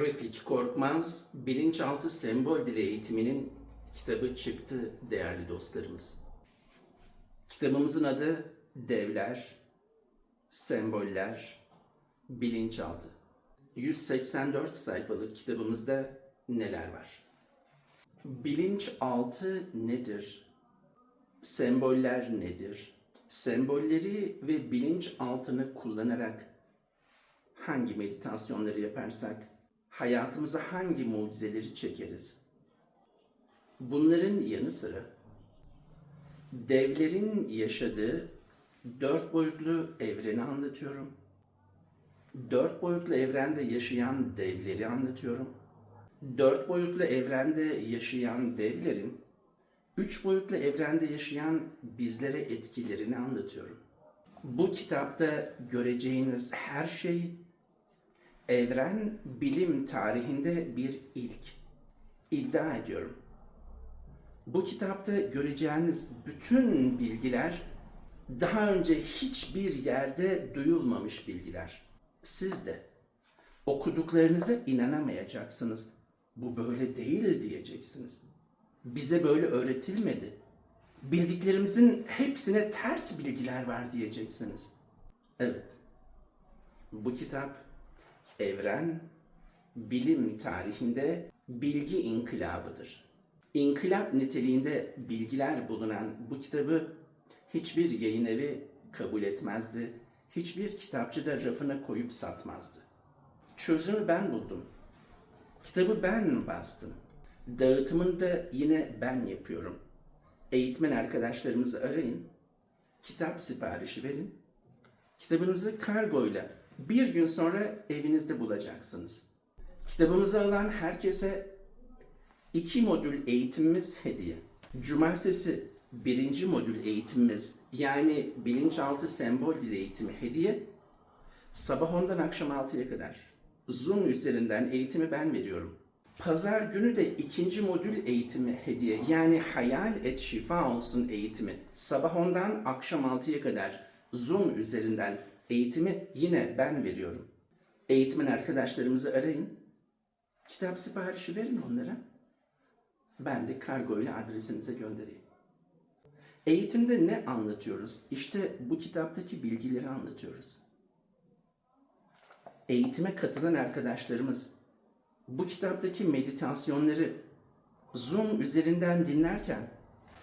Refik Korkmaz, Bilinçaltı Sembol Dili Eğitimi'nin kitabı çıktı değerli dostlarımız. Kitabımızın adı Devler, Semboller, Bilinçaltı. 184 sayfalık kitabımızda neler var? Bilinçaltı nedir? Semboller nedir? Sembolleri ve bilinçaltını kullanarak hangi meditasyonları yaparsak hayatımıza hangi mucizeleri çekeriz? Bunların yanı sıra devlerin yaşadığı dört boyutlu evreni anlatıyorum. Dört boyutlu evrende yaşayan devleri anlatıyorum. Dört boyutlu evrende yaşayan devlerin üç boyutlu evrende yaşayan bizlere etkilerini anlatıyorum. Bu kitapta göreceğiniz her şey evren bilim tarihinde bir ilk. İddia ediyorum. Bu kitapta göreceğiniz bütün bilgiler daha önce hiçbir yerde duyulmamış bilgiler. Siz de okuduklarınıza inanamayacaksınız. Bu böyle değil diyeceksiniz. Bize böyle öğretilmedi. Bildiklerimizin hepsine ters bilgiler var diyeceksiniz. Evet. Bu kitap evren bilim tarihinde bilgi inkılabıdır. İnkılap niteliğinde bilgiler bulunan bu kitabı hiçbir yayın evi kabul etmezdi. Hiçbir kitapçı da rafına koyup satmazdı. Çözümü ben buldum. Kitabı ben bastım. Dağıtımını da yine ben yapıyorum. Eğitmen arkadaşlarımızı arayın. Kitap siparişi verin. Kitabınızı kargoyla bir gün sonra evinizde bulacaksınız. Kitabımızı alan herkese iki modül eğitimimiz hediye. Cumartesi birinci modül eğitimimiz yani bilinçaltı sembol dili eğitimi hediye. Sabah 10'dan akşam 6'ya kadar. Zoom üzerinden eğitimi ben veriyorum. Pazar günü de ikinci modül eğitimi hediye. Yani hayal et şifa olsun eğitimi. Sabah 10'dan akşam 6'ya kadar Zoom üzerinden eğitimi yine ben veriyorum. Eğitmen arkadaşlarımızı arayın. Kitap siparişi verin onlara. Ben de kargo ile adresinize göndereyim. Eğitimde ne anlatıyoruz? İşte bu kitaptaki bilgileri anlatıyoruz. Eğitime katılan arkadaşlarımız bu kitaptaki meditasyonları Zoom üzerinden dinlerken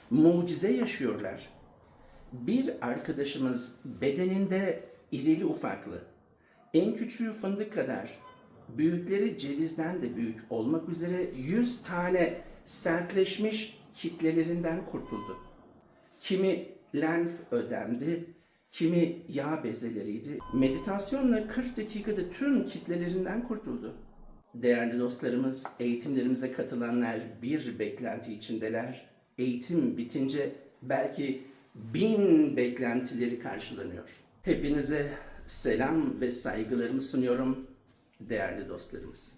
mucize yaşıyorlar. Bir arkadaşımız bedeninde irili ufaklı, en küçüğü fındık kadar, büyükleri cevizden de büyük olmak üzere 100 tane sertleşmiş kitlelerinden kurtuldu. Kimi lenf ödemdi, kimi yağ bezeleriydi. Meditasyonla 40 dakikada tüm kitlelerinden kurtuldu. Değerli dostlarımız, eğitimlerimize katılanlar bir beklenti içindeler. Eğitim bitince belki bin beklentileri karşılanıyor. Hepinize selam ve saygılarımı sunuyorum değerli dostlarımız.